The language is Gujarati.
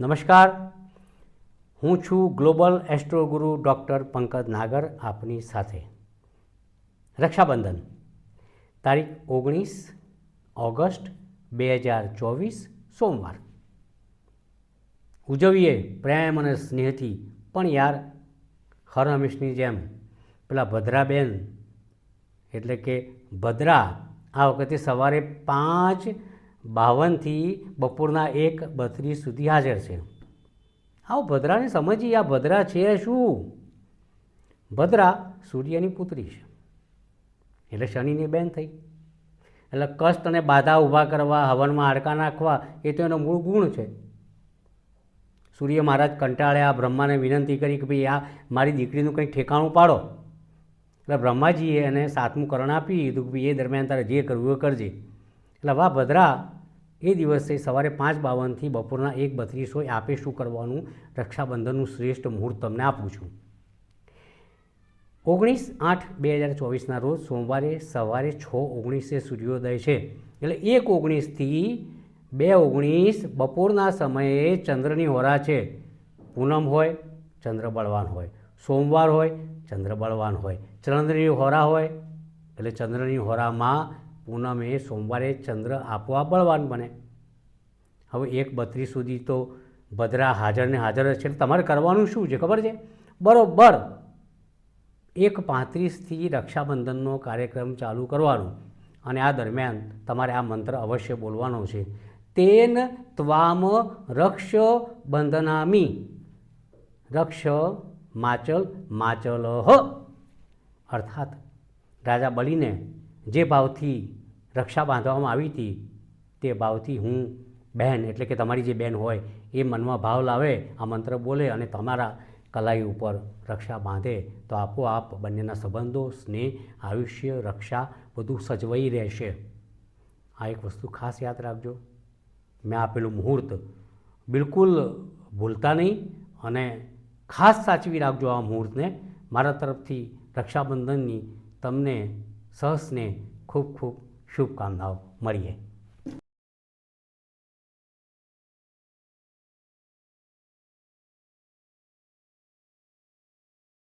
નમસ્કાર. હું છું ગ્લોબલ એસ્ટ્રોગુરુ ડૉક્ટર પંકજ નાગર આપની સાથે. રક્ષાબંધન. તારીખ ઓગણીસ ઓગસ્ટ બે હજાર ચોવીસ સોમવાર. ઉજવીએ પ્રેમ અને સ્નેહથી. પણ યાર હર હંમેશની જેમ પેલા ભદ્રાબેન, એટલે કે ભદ્રા, આ વખતે સવારે પાંચ બાવનથી બપોરના એક બત્રીસ સુધી હાજર છે. આવો ભદ્રાને સમજીએ, આ ભદ્રા છે શું? ભદ્રા સૂર્યની પુત્રી છે. એટલે શનિની બેન થઈ. એટલે કષ્ટ અને બાધા ઊભા કરવા, હવનમાં હાડકા નાખવા, એ તો એનો મૂળ ગુણ છે. સૂર્ય મહારાજ કંટાળ્યા બ્રહ્માને વિનંતી કરી કે ભાઈ, આ મારી દીકરીનું કંઈક ઠેકાણું પાડો. એટલે બ્રહ્માજીએ એને સાતમું કરણ આપી દીધું કે ભાઈ, એ દરમિયાન તારે જે કરવું એ કરજે. એટલે વાહ, ભદ્રા એ દિવસે સવારે પાંચ બાવનથી બપોરના એક બત્રીસ હોય આપે શું કરવાનું? રક્ષાબંધનનું શ્રેષ્ઠ મુહૂર્ત તમને આપું છું. ઓગણીસ આઠ બે હજાર ચોવીસના રોજ સોમવારે સવારે છ ઓગણીસે સૂર્યોદય છે. એટલે એક ઓગણીસથી બે ઓગણીસ બપોરના સમયે ચંદ્રની હોરા છે. પૂનમ હોય, ચંદ્ર બળવાન હોય. સોમવાર હોય, ચંદ્ર બળવાન હોય. ચંદ્રની હોરા હોય, એટલે ચંદ્રની હોરામાં પૂનમે સોમવારે ચંદ્ર આપોઆપ બળવાન બને. હવે એક બત્રીસ સુધી તો ભદ્રા હાજર ને હાજર છે તમારે કરવાનું શું છે ખબર છે? બરોબર. એક પાંત્રીસથી રક્ષાબંધનનો કાર્યક્રમ ચાલુ કરવાનો અને આ દરમિયાન તમારે આ મંત્ર અવશ્ય બોલવાનો છે. તેન ત્વામ રક્ષ બંધનામી રક્ષ માચલ માચલ અર્થાત રાજા બલીને જે ભાવથી રક્ષા બાંધવામાં આવી હતી, તે ભાવથી હું બહેન, એટલે કે તમારી જે બહેન હોય, એ મનમાં ભાવ લાવે, આ મંત્ર બોલે અને તમારા કલાઈ ઉપર રક્ષા બાંધે, તો આપોઆપ બંનેના સંબંધો, સ્નેહ, આયુષ્ય, રક્ષા બધું સજવાઈ રહેશે. આ એક વસ્તુ ખાસ યાદ રાખજો. મેં આપેલું મુહૂર્ત બિલકુલ ભૂલતા નહીં અને ખાસ સાચવી રાખજો આ મુહૂર્તને. મારા તરફથી રક્ષાબંધનની તમને સહસને ખૂબ ખૂબ શુભકામનાઓ. મળીએ.